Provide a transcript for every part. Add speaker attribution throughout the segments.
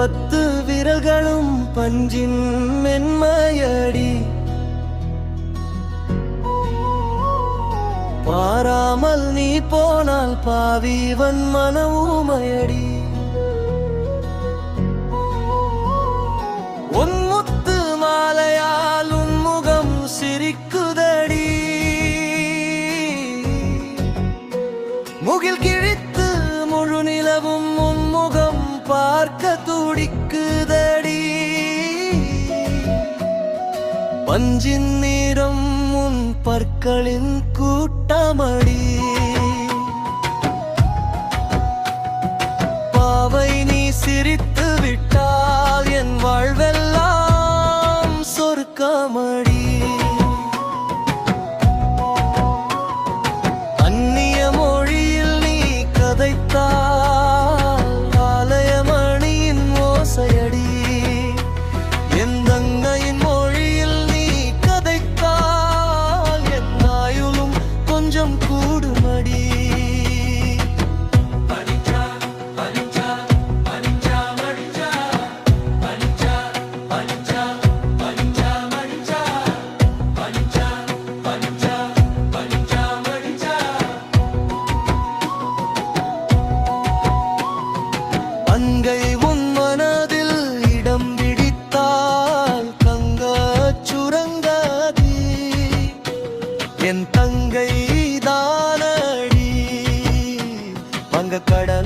Speaker 1: பத்து விரல்களும் பஞ்சின் மென்மையடி. பாராமல் நீ போனால் பாவிவன் மனவுமையடி உன் முத்து மாலையால் உன் முகம் சிரிக்குதடி. முகில் கீழ் பார்க்க துடிக்குதடி. பஞ்சின் நிறம் உன் பற்களின் கூட்டமடி. பாவை நீ சிரித்து விட்டால் என் வாழ்வே கண்கள் உன் மனதில் இடம் பிடித்தால் தங்க சுரங்காதி என் தங்கை தானடி அங்க கட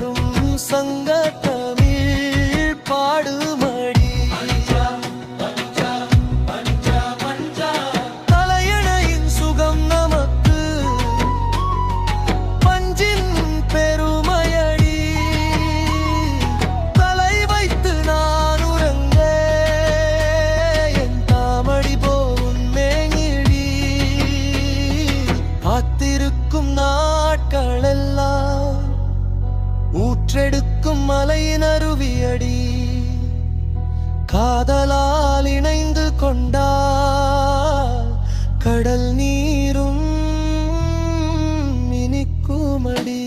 Speaker 1: மாலையின் அருவியடி காதலால் இணைந்து கொண்டால் கடல் நீரும் இனிக்குமடி.